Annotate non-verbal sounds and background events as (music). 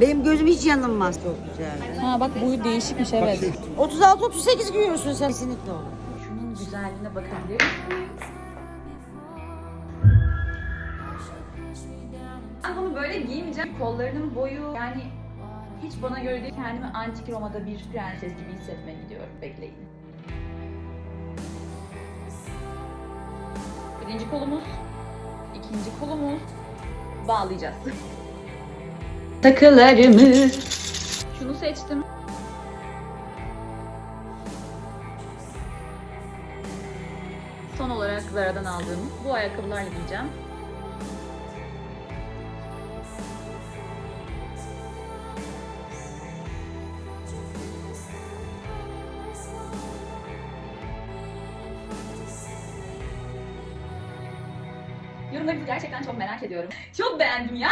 Benim gözüm hiç yanılmaz. Çok güzel. Ha bak bu değişikmiş evet. 36-38 giyiyorsun sen. Kesinlikle olur. Şunun güzelliğine bakabilir misiniz? Ben bunu böyle giymeyeceğim. Kollarının boyu yani hiç bana göre değil. Kendimi antik Roma'da bir prenses gibi hissetmeye gidiyorum. Bekleyin. Birinci kolumuz, ikinci kolumuz bağlayacağız. (laughs) Takılarımı. Şunu seçtim. Son olarak Zara'dan aldığım bu ayakkabılarla giyeceğim. Yorumlarınızı gerçekten çok merak ediyorum. Çok beğendim ya.